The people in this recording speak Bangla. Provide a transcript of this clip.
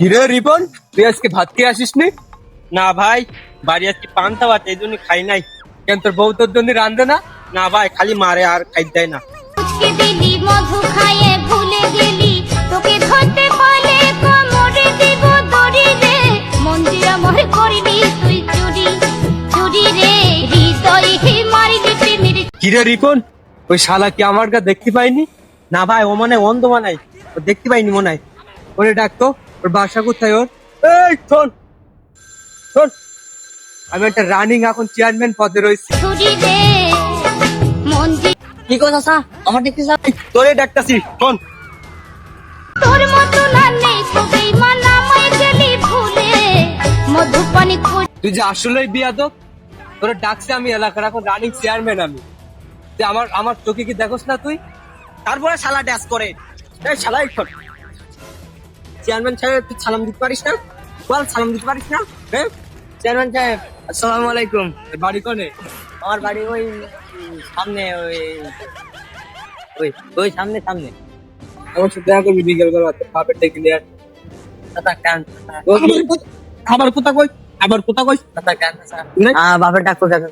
কিরে রিপন তুই আজকে ভাত খেয়ে আসিস নি না ভাই বাড়ি আজকে পান্তা ভাত এই জন্য খাই নাই। কেন তোর বউ তোর জন্য রান্ধে না? না ভাই খালি মারে আর খাই দেয় না। কিরে রিপন ওই শালা কি আমার গা দেখতে পাইনি? না ভাই ও মানে অন্ধ মানাই ও দেখতে পাইনি মনে হয়। ওরে ডাকতো ওর বাসা কোথায় ওর? এই শোন। শোন। আমি একটা রানিং এখন চেয়ারম্যান পদে রয়েছি। কি কথা আমার দেখতে তোরে ডাকতাছি শোন। তোর মতো না নেই মানা গেলি ভুলে মধু পানি করে তুই যে আসলেই বিয়াদব তোরে ডাকছি আমি এলাকার এখন রানিং চেয়ারম্যান আমি। যে আমার আমার চোখে কি দেখোস না তুই? তারপরে শালা ড্যাস করে। এই শালা। চেয়ারম্যান সাহেব তুই সালাম দিতে পারিস না? বল সালাম দিতে পারিস না? হ্যাঁ? চেয়ারম্যান সাহেব আসসালামু আলাইকুম। বাড়ি কনে? আমার বাড়ি ওই সামনে ওই ওই ওই সামনে সামনে। আমার সাথে দেখা করবি বিকেল বেলা বাপের ডেকে নিয়ে আস। তাতা কান আবার কোথা কই? আবার কোথা কই? বাপের ডাক্তার স্যার